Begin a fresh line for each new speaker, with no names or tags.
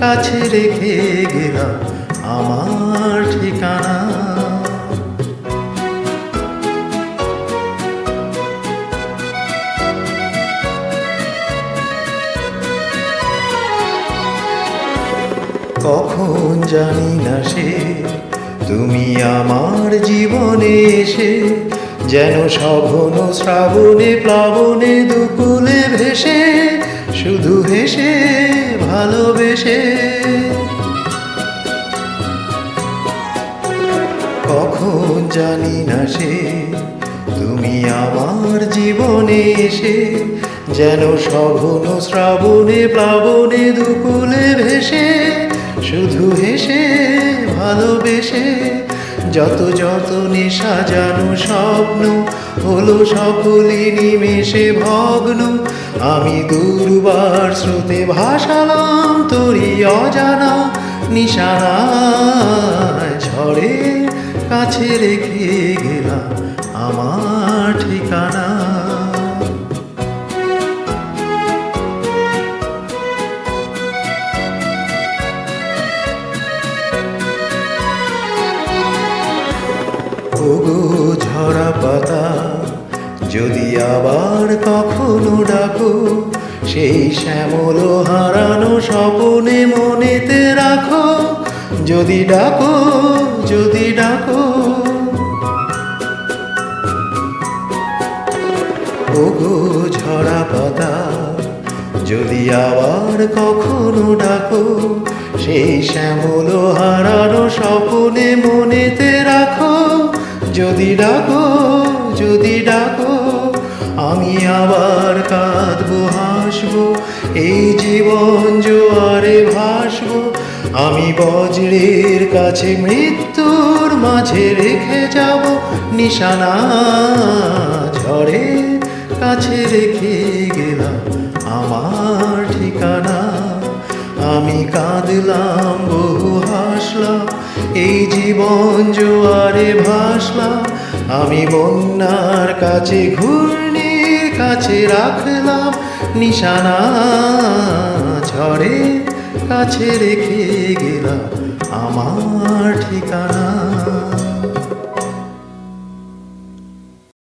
কাছে রেখে গেলাম আমার ঠিকানা। কখন জানি না সে, তুমি আমার জীবনে এসে, যেন সঘন শ্রাবণে, প্লাবনে দুকুলে ভেসে, শুধু হেসে ভালোবেসে। কখন জানি না সে, তুমি আমার জীবনে এসে, যেন সঘন শ্রাবণে, প্লাবনে, দুকুলে ভেসে, শুধু হেসে, ভালোবেসে। যত যত নেশা জানো, স্বপ্ন হলো সকলে নিমেষে ভগ্ন। আমি দুর্বার স্রোতে ভাসালাম তরি অজানা নিশানা ঝড়ে কাছে রেখে গেলাম আমার ঠিকানা। যদি আবার কখনো ডাকো, সেই শ্যামল হারানো স্বপনে মনেতে রাখো। যদি ডাকো যদি ডাকো। ওগো ঝরা পাতা, যদি আবার কখনো ডাকো, সেই শ্যামল হারানো স্বপনে মনেতে রাখো। যদি ডাকো যদি ডাকো। আমি আবার কাঁদবো, হাসবো, এই জীবন জোয়ারে ভাসবো। আমি বজ্রের কাছে মৃত্যুর মাঝে রেখে যাব, নিশানা ঝড়ে কাছে রেখে গেলাম আমার ঠিকানা। আমি কাঁদলাম, বহু হাসলাম, এই জীবন জোয়ারে ভাসলাম। আমি বন্যার কাছে ঘূর্ণির কাছে রাখলাম নিশানা ঝড়ে কাছে রেখে গেলাম আমার ঠিকানা।